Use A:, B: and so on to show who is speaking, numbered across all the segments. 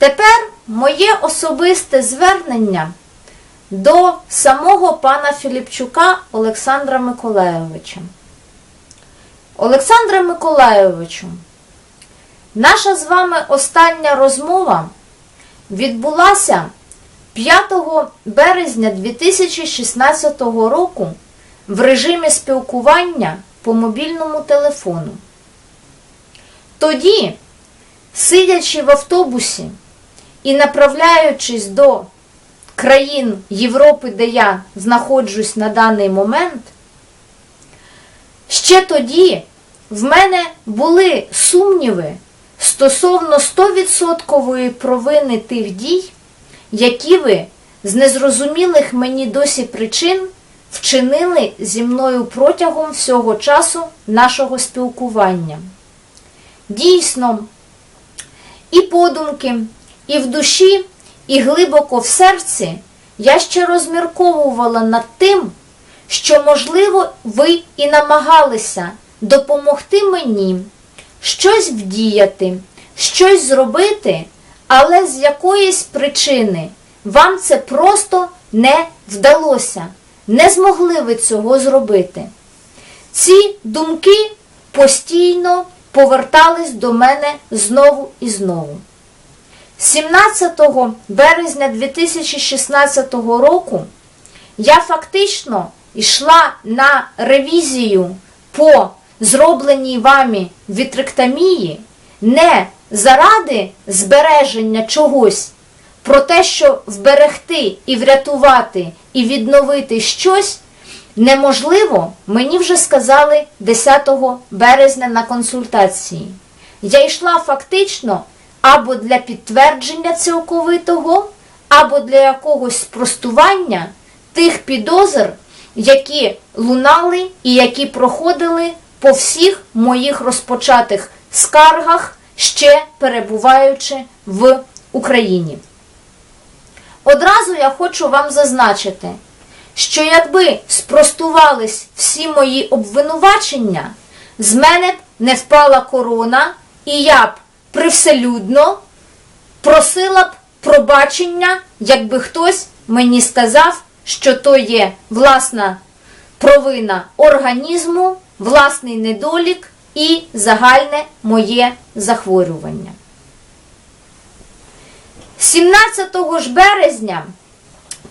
A: Тепер моє особисте звернення до самого пана Філіпчука Олександра Миколайовича. Олександре Миколайовичу, наша з вами остання розмова відбулася 5 березня 2016 року в режимі спілкування по мобільному телефону. Тоді, сидячи в автобусі і направляючись до країн Європи, де я знаходжусь на даний момент, ще тоді в мене були сумніви стосовно 100% провини тих дій, які ви з незрозумілих мені досі причин вчинили зі мною протягом всього часу нашого спілкування. Дійсно, і подумки, і в душі, і глибоко в серці я ще розмірковувала над тим, що, можливо, ви і намагалися допомогти мені щось вдіяти, щось зробити, але з якоїсь причини вам це просто не вдалося, не змогли ви цього зробити. Ці думки постійно повертались до мене знову і знову. 17 березня 2016 року я фактично йшла на ревізію по зробленій вами вітректомії не заради збереження чогось, про те, що вберегти і врятувати і відновити щось неможливо, мені вже сказали 10 березня на консультації. Я йшла фактично або для підтвердження цілковитого, або для якогось спростування тих підозр, які лунали і які проходили по всіх моїх розпочатих скаргах, ще перебуваючи в Україні. Одразу я хочу вам зазначити, що якби спростувались всі мої обвинувачення, з мене б не впала корона, і я б привселюдно просила б пробачення, якби хтось мені сказав, що то є власна провина організму, власний недолік і загальне моє захворювання. 17 ж березня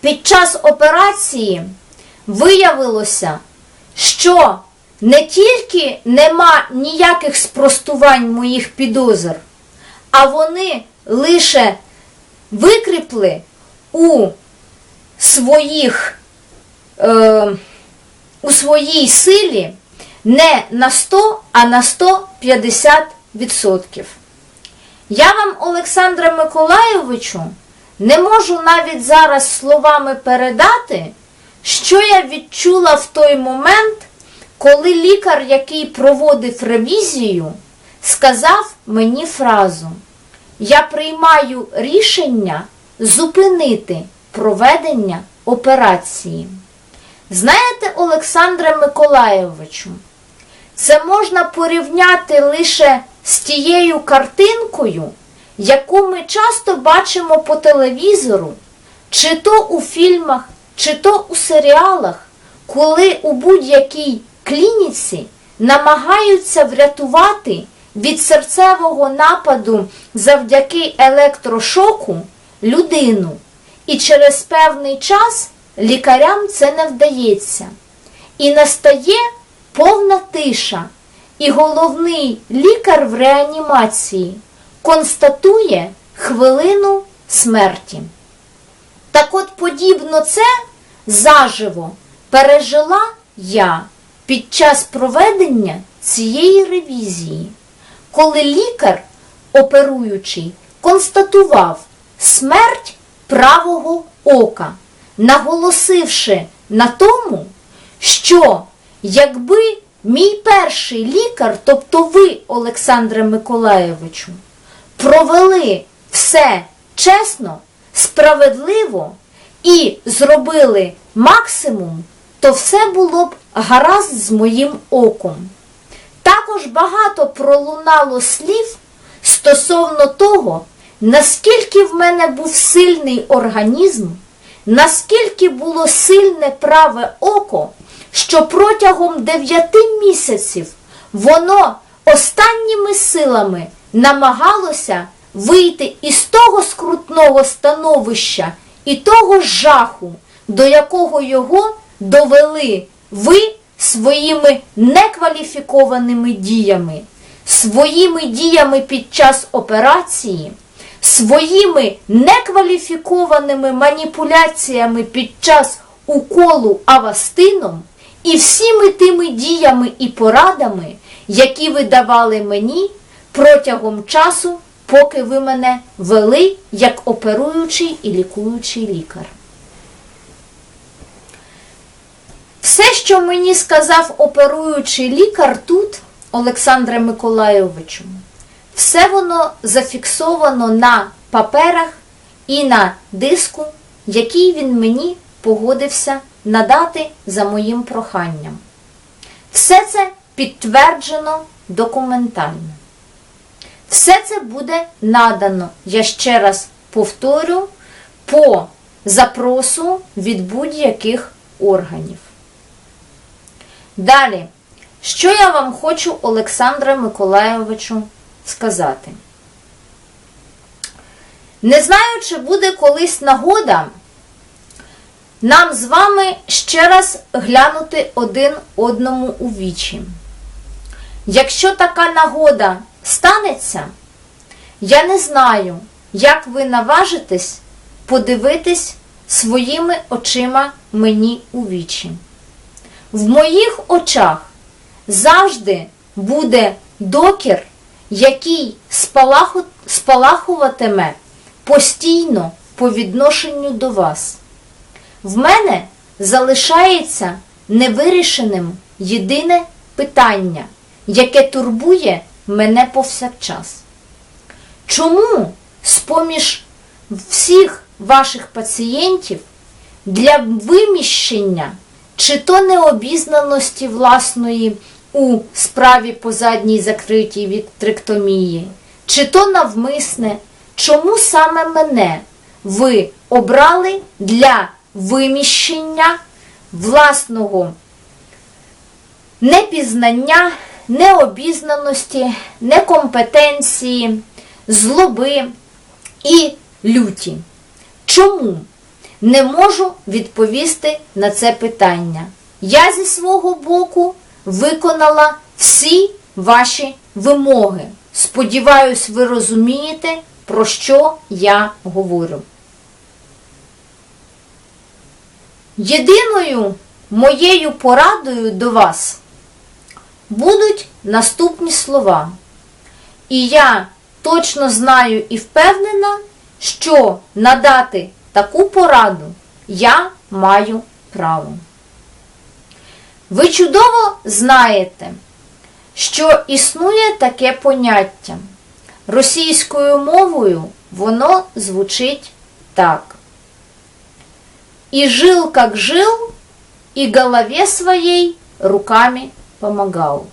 A: під час операції виявилося, що не тільки нема ніяких спростувань моїх підозр, а вони лише викріпли у своїх, е, у своїй силі не на 100, а на 150%. Я вам, Олександре Миколайовичу, не можу навіть зараз словами передати, що я відчула в той момент, коли лікар, який проводив ревізію, сказав мені фразу: Я приймаю рішення зупинити проведення операції. Знаєте, Олександре Миколайовичу, це можна порівняти лише з тією картинкою, яку ми часто бачимо по телевізору, чи то у фільмах, чи то у серіалах, коли у будь-якій клініці намагаються врятувати від серцевого нападу завдяки електрошоку людину. І через певний час лікарям це не вдається. І настає повна тиша. І головний лікар в реанімації констатує хвилину смерті. Так от подібно це заживо пережила я під час проведення цієї ревізії, коли лікар, оперуючий, констатував смерть правого ока, наголосивши на тому, що якби мій перший лікар, тобто ви, Олександре Миколаєвичу, провели все чесно, справедливо і зробили максимум, то все було б гаразд з моїм оком. Також багато пролунало слів стосовно того, наскільки в мене був сильний організм, наскільки було сильне праве око, що протягом дев'яти місяців воно останніми силами намагалося вийти із того скрутного становища і того жаху, до якого його довели ви своїми некваліфікованими діями, своїми діями під час операції, своїми некваліфікованими маніпуляціями під час уколу авастином і всіми тими діями і порадами, які ви давали мені протягом часу, поки ви мене вели як оперуючий і лікуючий лікар. Все, що мені сказав оперуючий лікар тут, Олександре Миколайовичу, все воно зафіксовано на паперах і на диску, який він мені погодився надати за моїм проханням. Все це підтверджено документально. Все це буде надано, я ще раз повторю, по запросу від будь-яких органів. Далі, що я вам хочу, Олександре Миколайовичу, сказати? Не знаю, чи буде колись нагода нам з вами ще раз глянути один одному у вічі. Якщо така нагода станеться, я не знаю, як ви наважитесь подивитись своїми очима мені у вічі. В моїх очах завжди буде докір, який спалаху, спалахуватиме постійно по відношенню до вас. В мене залишається невирішеним єдине питання, яке турбує мене повсякчас. Чому з-поміж всіх ваших пацієнтів для виміщення чи то необізнаності власної у справі по задній закритій від тректомії, чи то навмисне, чому саме мене ви обрали для виміщення власного непізнання, необізнаності, некомпетенції, злоби і люті? Чому? Не можу відповісти на це питання. Я зі свого боку виконала всі ваші вимоги. Сподіваюсь, ви розумієте, про що я говорю. Єдиною моєю порадою до вас будуть наступні слова. І я точно знаю і впевнена, що надати таку пораду я маю право. Ви чудово знаєте, що існує таке поняття. Російською мовою воно звучить так. И жил, как жил, и голове своей руками помагав.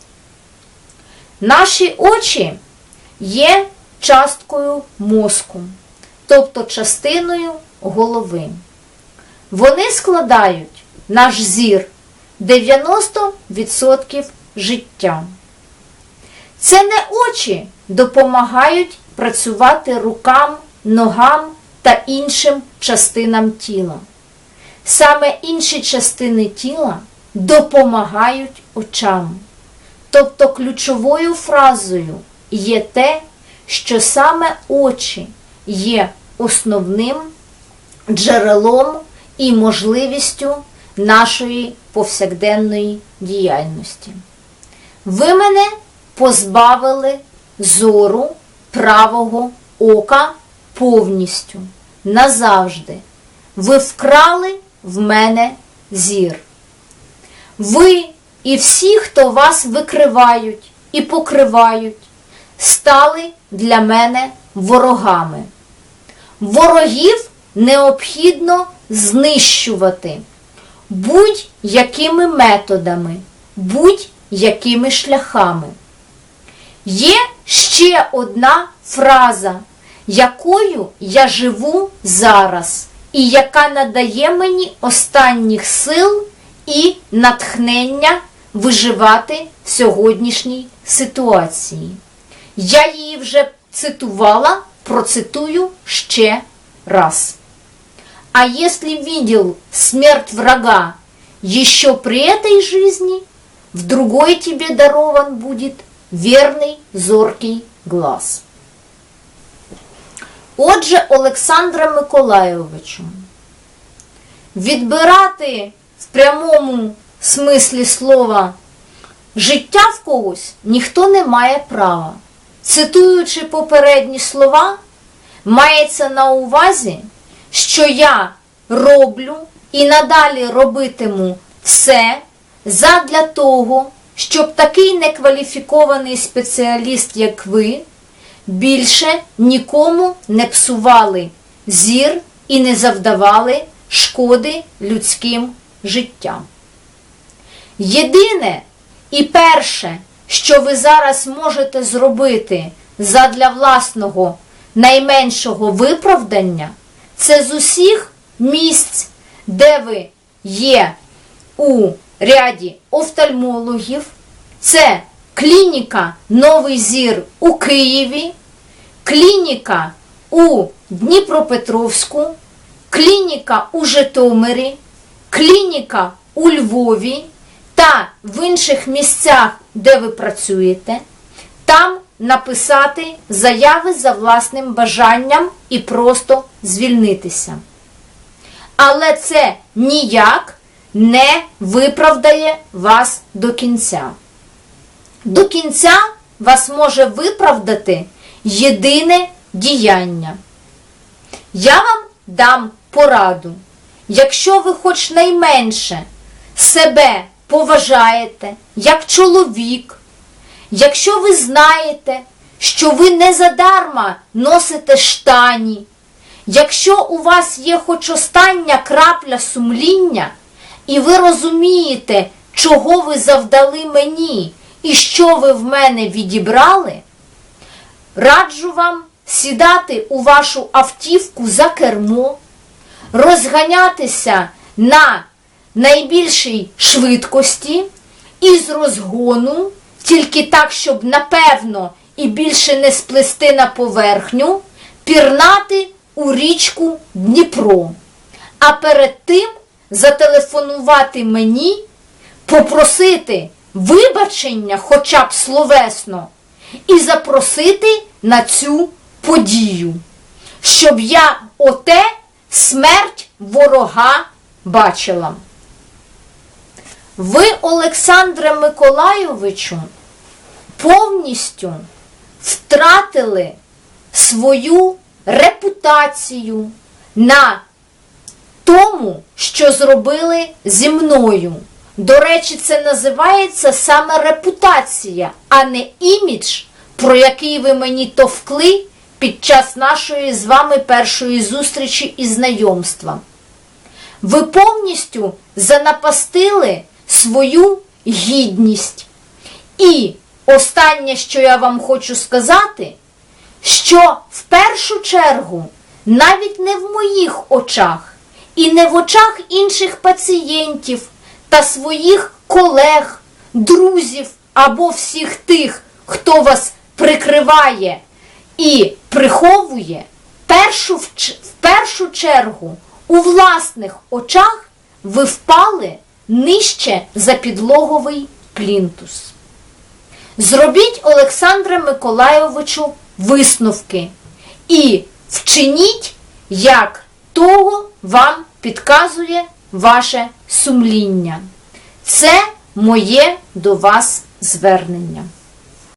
A: Наші очі є часткою мозку, тобто частиною голови. Вони складають наш зір 90% життя. Це не очі допомагають працювати рукам, ногам та іншим частинам тіла. Саме інші частини тіла допомагають очам. Тобто ключовою фразою є те, що саме очі є основним джерелом і можливістю нашої повсякденної діяльності. Ви мене позбавили зору правого ока повністю, назавжди. Ви вкрали в мене зір. Ви і всі, хто вас викривають і покривають, стали для мене ворогами. Ворогів необхідно знищувати будь-якими методами, будь-якими шляхами. Є ще одна фраза, якою я живу зараз, і яка надає мені останніх сил і натхнення виживати в сьогоднішній ситуації. Я її вже цитувала, процитую ще раз. А если видел смерть врага еще при этой жизни, в другой тебе дарован будет верный зоркий глаз. Отже, Олександра Миколайовичу, відбирати в прямому смислі слова життя в когось ніхто не має права. Цитуючи попередні слова, мається на увазі, що я роблю і надалі робитиму все задля того, щоб такий некваліфікований спеціаліст, як ви, більше нікому не псували зір і не завдавали шкоди людським життям. Єдине і перше, що ви зараз можете зробити задля власного найменшого виправдання, це з усіх місць, де ви є у ряді офтальмологів, це клініка Новий Зір у Києві, клініка у Дніпропетровську, клініка у Житомирі, клініка у Львові та в інших місцях, де ви працюєте, там написати заяви за власним бажанням і просто звільнитися. Але це ніяк не виправдає вас до кінця. До кінця вас може виправдати єдине діяння. Я вам дам пораду. Якщо ви хоч найменше себе поважаєте як чоловік, якщо ви знаєте, що ви не задарма носите штані, якщо у вас є хоч остання крапля сумління, і ви розумієте, чого ви завдали мені і що ви в мене відібрали, раджу вам сідати у вашу автівку за кермо, розганятися на найбільшій швидкості і з розгону, тільки так, щоб напевно і більше не сплести на поверхню, пірнати у річку Дніпро. А перед тим зателефонувати мені, попросити вибачення хоча б словесно, і запросити на цю подію, щоб я оте смерть ворога бачила. Ви, Олександре Миколайовичу, повністю втратили свою репутацію на тому, що зробили зі мною. До речі, це називається саме репутація, а не імідж, про який ви мені товкли під час нашої з вами першої зустрічі і знайомства. Ви повністю занапастили свою гідність. І останнє, що я вам хочу сказати, що в першу чергу навіть не в моїх очах і не в очах інших пацієнтів та своїх колег, друзів або всіх тих, хто вас прикриває і приховує, першу, в першу чергу у власних очах ви впали нижче за підлоговий плінтус. Зробіть Олександре Миколайовичу висновки і вчиніть, як того вам підказує ваше сумління. Це моє до вас звернення.